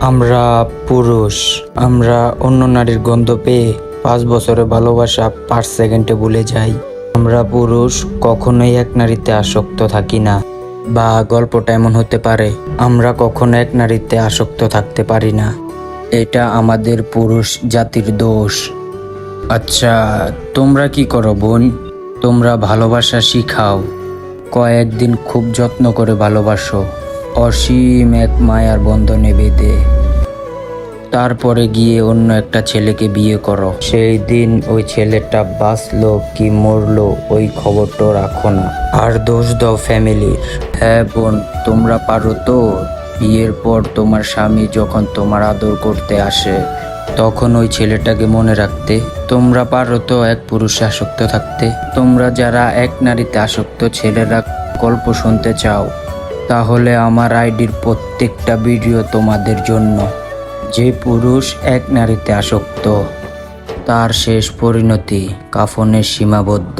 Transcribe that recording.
আমরা পুরুষ, আমরা অন্য নারীর গন্ধ পেয়ে পাঁচ বছরে ভালোবাসা পাঁচ সেকেন্ডে ভুলে যাই। আমরা পুরুষ, কখনোই এক নারীতে আসক্ত থাকি না। বা গল্পটা এমন হতে পারে, আমরা কখনো এক নারীতে আসক্ত থাকতে পারি না। এটা আমাদের পুরুষ জাতির দোষ। আচ্ছা তোমরা কি করো বোন? তোমরা ভালোবাসা শিখাও। কয়েকদিন খুব যত্ন করে ভালোবাসো। অসীম এক মায়ার বন্ধনে বেঁধে। তারপরে গিয়ে অন্য একটা ছেলেকে বিয়ে করো। সেই দিন ওই ছেলেটা বাঁচলো কি মরলো ওই খবরটা রাখো না। আর দোষ দাও ফ্যামিলি হ্যাঁ বোন, তোমরা পারো তো? বিয়ের পর তোমার স্বামী যখন তোমার আদর করতে আসে, তখন ওই ছেলেটাকে মনে রাখতে। তোমরা পারো তো এক পুরুষে আসক্ত থাকতে। তোমরা যারা এক নারীতে আসক্ত, ছেলেরা গল্প শুনতে চাও। তাহলে আমার আইডির প্রত্যেকটা ভিডিও তোমাদের জন্য। যে পুরুষ এক নারীতে আসক্ত, তার শেষ পরিণতি কাফনের সীমাবদ্ধ।